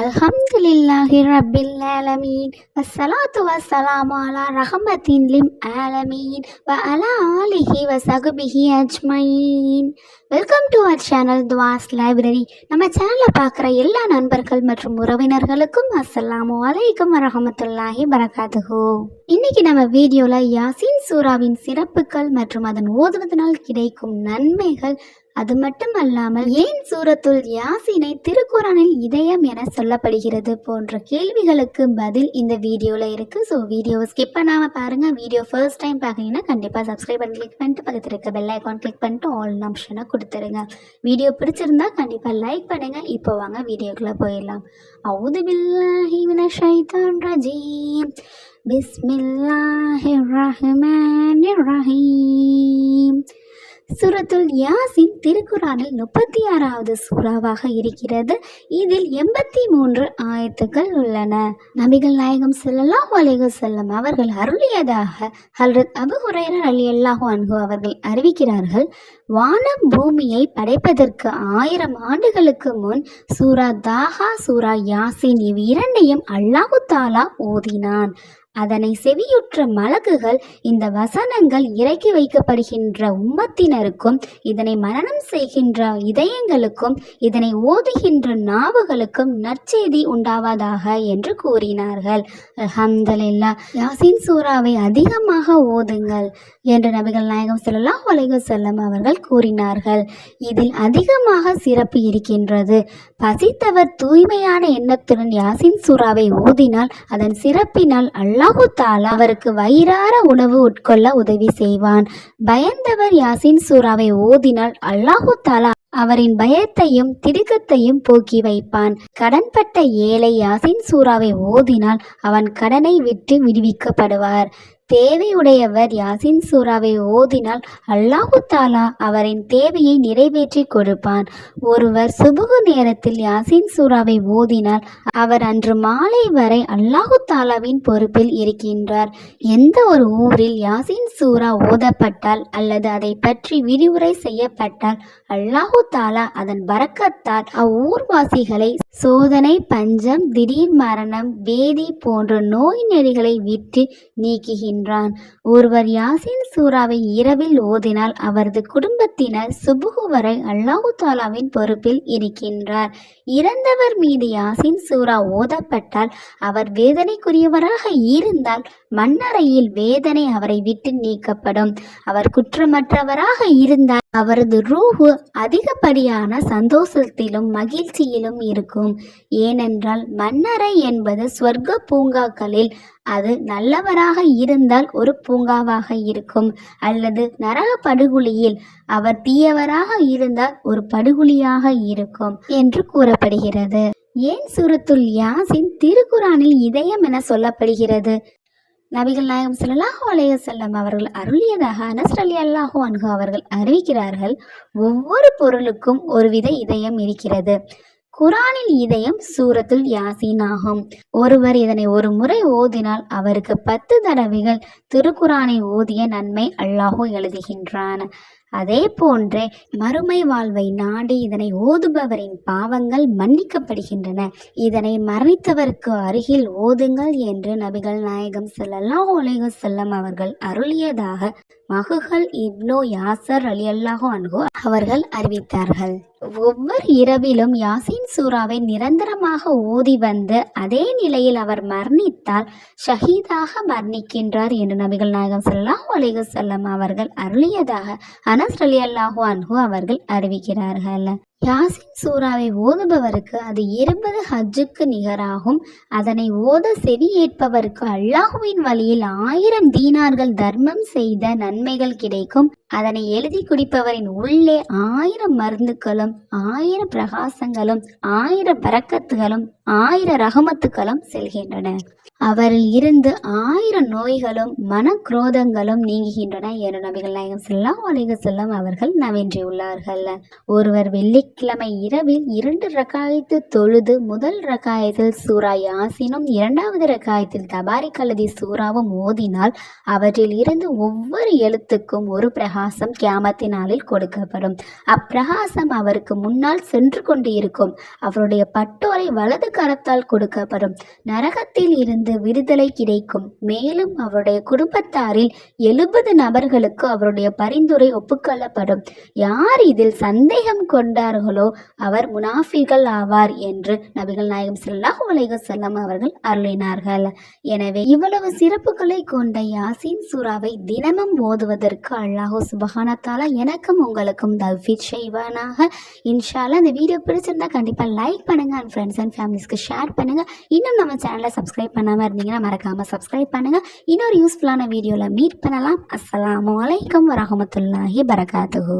அல்ஹம்துலில்லாஹி ரப்பில் ஆலமீன். வஸ்ஸலாத்து வஸ்ஸலாமு அலா ரஹமத்தின் லிம் ஆலமீன். வ அலா ஆலிஹி வ சகுபிஹி அஜ்மயின். Welcome to our channel Duas library. நம்ம சேனலில் பார்க்குற எல்லா நண்பர்கள் மற்றும் உறவினர்களுக்கும் அஸ்ஸலாமு அலைக்கும் வரஹமத்துல்லாஹி பரகாதுஹோ இன்னைக்கு நம்ம வீடியோவில் யாசின் சூராவின் சிறப்புகள் மற்றும் அதன் ஓதுவதனால் கிடைக்கும் நன்மைகள் அது மட்டும் அல்லாமல் ஏன் சூரத்துல் யாசினை திருக்குறானில் இதயம் என சொல்லப்படுகிறது போன்ற கேள்விகளுக்கு பதில் இந்த வீடியோவில் இருக்குது ஸோ வீடியோவை ஸ்கிப் பண்ணாமல் பாருங்கள் வீடியோ ஃபர்ஸ்ட் டைம் பார்க்குறீங்கன்னா கண்டிப்பாக சப்ஸ்கிரைப் பண்ணி கிளிக் பண்ணிட்டு பக்கத்தில் இருக்க பெல் ஐக்கான் கிளிக் பண்ணிட்டு ஆல் ஆப்ஷனை கொடுத்துருங்க. வீடியோ பிடிச்சிருந்தா கண்டிப்பாக லைக் பண்ணுங்கள் இப்போ வாங்க வீடியோக்குள்ளே போயிடலாம். அவுது பில்லாஹி மின ஷைத்தான் ரஜீம். பிஸ்மில்லாஹிர் ரஹ்மானிர் ரஹீம். சூரத்துல் யாசின் திருக்குறானில் முப்பத்தி ஆறாவது சூறாவாக இருக்கிறது. இதில் எண்பத்தி மூன்று ஆயத்துக்கள் உள்ளன. நபிகள் நாயகம் செல்லல்லா அலைஹி செல்லம் அவர்கள் அருளியதாக ஹல்ரத் அபு அலி அல்லாஹு அன்ஹு அவர்கள் அறிவிக்கிறார்கள் வானம் பூமியை படைப்பதற்கு ஆயிரம் ஆண்டுகளுக்கு முன் சூரா தாஹா சூரா யாசின் இவ் இரண்டையும் அல்லாஹு தாலா ஓதினான். அதனை செவியுற்ற மலக்குகள் இந்த வசனங்கள் இறக்கி வைக்கப்படுகின்ற உம்மத்தினருக்கும் இதனை மரணம் செய்கின்ற இதயங்களுக்கும் இதனை ஓதுகின்ற நாவுகளுக்கும் நற்செய்தி உண்டாவதாக என்று கூறினார்கள். அஹம்தலில்லா யாசின் சூறாவை அதிகமாக ஓதுங்கள் என்று நபிகள் நாயகம் ஸல்லல்லாஹு அலைஹி செல்லம் அவர்கள் கூறினார்கள். இதில் அதிகமாக சிறப்பு இருக்கின்றது. பசித்தவர் தூய்மையான எண்ணத்துடன் யாசின் சூறாவை ஓதினால் அதன் சிறப்பினால் அல்லாஹு தாலா அவருக்கு வயிறார உணவு உட்கொள்ள உதவி செய்வான். பயந்தவர் யாசின் சூறாவை ஓதினால் அல்லாஹு தாலா அவரின் பயத்தையும் திடுக்கத்தையும் போக்கி வைப்பான். கடன்பட்ட ஏழை யாசின் சூறாவை ஓதினால் அவன் கடனை விட்டு விடுவிக்கப்படுவார். தேவையுடையவர் யாசின் சூறாவை ஓதினால் அல்லாஹு தாலா அவரின் தேவையை நிறைவேற்றி கொடுப்பான். ஒருவர் சுபுகு நேரத்தில் யாசின் சூறாவை ஓதினால் அவர் அன்று மாலை வரை அல்லாஹு தாலாவின் பொறுப்பில் இருக்கின்றார். எந்த ஒரு ஊரில் யாசின் சூரா ஓதப்பட்டால் அல்லது அதை பற்றி விரிவுரை செய்யப்பட்டால் அல்லாஹு தாலா அதன் பறக்கத்தால் அவ்வூர்வாசிகளை சோதனை பஞ்சம் திடீர் மரணம் வேதி போன்ற நோய் நெறிகளை விட்டு நீக்குகின்றான் ஒருவர் யாசின் சூறாவை இரவில் ஓதினால் அவரது குடும்பத்தினர் சுபுகு வரை அல்லாஹு தாலாவின் பொறுப்பில் இருக்கின்றார். இறந்தவர் மீது யாசின் சூரா ஓதப்பட்டால் அவர் வேதனைக்குரியவராக இருந்தால் மண்ணறையில் வேதனை அவரை விட்டு நீக்கப்படும். அவர் குற்றமற்றவராக இருந்தால் அவரது ரூஹு அதிகப்படியான சந்தோஷத்திலும் மகிழ்ச்சியிலும் இருக்கும். ஏனென்றால் மன்னரை என்பது ஸ்வர்க்க பூங்காக்களில் அது நல்லவராக இருந்தால் ஒரு பூங்காவாக இருக்கும். அல்லது நரக படுகொலியில் அவர் தீயவராக இருந்தால் ஒரு படுகொலியாக இருக்கும் என்று கூறப்படுகிறது. ஏன் சூரத்துல் யாசின் திருக்குறானில் இதயம் என சொல்லப்படுகிறது? நபிகள் நாயகம் சல்லாஹூ அலைஹி செல்லம் அவர்கள் அருளியதாக அனஸ் அலி அல்லாஹு அன்ஹு அவர்கள் அறிவிக்கிறார்கள் ஒவ்வொரு பொருளுக்கும் ஒருவித இதயம் இருக்கிறது. குரானின் இதயம் சூரத்துல் யாசீன் ஆகும் ஒருவர் இதனை ஒரு முறை ஓதினால் அவருக்கு பத்து தடவைகள் திருக்குரானை ஓதிய நன்மை அல்லாஹோ எழுதுகின்றான். அதே போன்றே மறுமை வாழ்வை நாடி இதனை ஓதுபவரின் பாவங்கள் மன்னிக்கப்படுகின்றன. இதனை மரணித்தவருக்கு அருகில் ஓதுங்கள் என்று நபிகள் நாயகம் செல்லல்லா உலக செல்லம் அவர்கள் அருளியதாக மகுகள் இப்னோ யாசர் அலி அல்லாஹோ அன்ஹு அவர்கள் அறிவித்தார்கள். ஒவ்வொரு இரவிலும் யாசின் சூறாவை நிரந்தரமாக ஓதி வந்து அதே நிலையில் அவர் மரணித்தால் ஷஹீதாக மரணிக்கின்றார் என்று நபிகள் நாயகம் ஸல்லல்லாஹு அலைஹி அவர்கள் அருளியதாக அனஸ் அலி அல்லாஹு அன்ஹு அவர்கள் அறிவிக்கிறார்கள். யாசின் சூறாவை ஓதுபவருக்கு அது இருபது ஹஜ்ஜுக்கு நிகராகும். அதனை ஓத செவி ஏற்பவருக்கு அல்லாஹுவின் வழியில் ஆயிரம் தீனார்கள் தர்மம் செய்த நன்மைகள் கிடைக்கும். அதனை எழுதி குடிப்பவரின் உள்ளே ஆயிரம் மருந்துகளும் ஆயிரம் பிரகாசங்களும் ஆயிரம் பறக்கத்துகளும் ஆயிரம் ரகமத்துகளும் செல்கின்றன. அவரில் இருந்து ஆயிரம் நோய்களும் மனக்ரோதங்களும் நீங்குகின்றன. என நபிகள் நாயகம் செல்லாம் அலைஹி செல்லம் அவர்கள் நவின்றியுள்ளார்கள். ஒருவர் வெள்ளிக்கிழமை இரவில் இரண்டு ரகாயத்து தொழுது முதல் ரகாயத்தில் சூரா யாசினும் இரண்டாவது ரகாயத்தில் தபாரி கலதி சூறாவும் ஓதினால் அவற்றில் இருந்து ஒவ்வொரு எழுத்துக்கும் ஒரு பிரகாசம் கியாமத்தின் கொடுக்கப்படும். அப்பிரகாசம் அவருக்கு முன்னால் சென்று கொண்டு இருக்கும் அவருடைய பட்டோரை வலது கரத்தால் கொடுக்கப்படும். நரகத்தில் இருந்து விடுதலை கிடைக்கும். மேலும் அவருடைய குடும்பத்தாரில் எழுபது நபர்களுக்கு அவருடைய பரிந்துரை ஒப்புக்கொள்ளப்படும். யார் இதில் சந்தேகம் கொண்டார்களோ அவர் முனாஃபிகள் ஆவார் என்று நபிகள் நாயகம் ஸல்லல்லாஹு அலைஹி செல்லம் அவர்கள் அருளினார்கள். எனவே இவ்வளவு சிறப்புகளை கொண்ட யாசின் சூறாவை தினமும் ஓதுவதற்கு அல்லாஹோ சுபகானத்தாலா எனக்கும் உங்களுக்கும் தௌஃபீக் செய்வானாக. இன்ஷால்லா இந்த வீடியோ பிடிச்சிருந்தா கண்டிப்பாக லைக் பண்ணுங்க. அண்ட் ஃப்ரெண்ட்ஸ் அண்ட் ஃபேமிலிஸ்க்கு ஷேர் பண்ணுங்க. இன்னும் நம்ம சேனலை சப்ஸ்கிரைப் பண்ணாமல் இருந்தீங்கன்னா மறக்காம சப்ஸ்கிரைப் பண்ணுங்க. இன்னொரு யூஸ்ஃபுல்லான வீடியோவில் மீட் பண்ணலாம். அஸ்லாம் வலைக்கம் வரமத்துல்லாஹி பரகாத்துஹு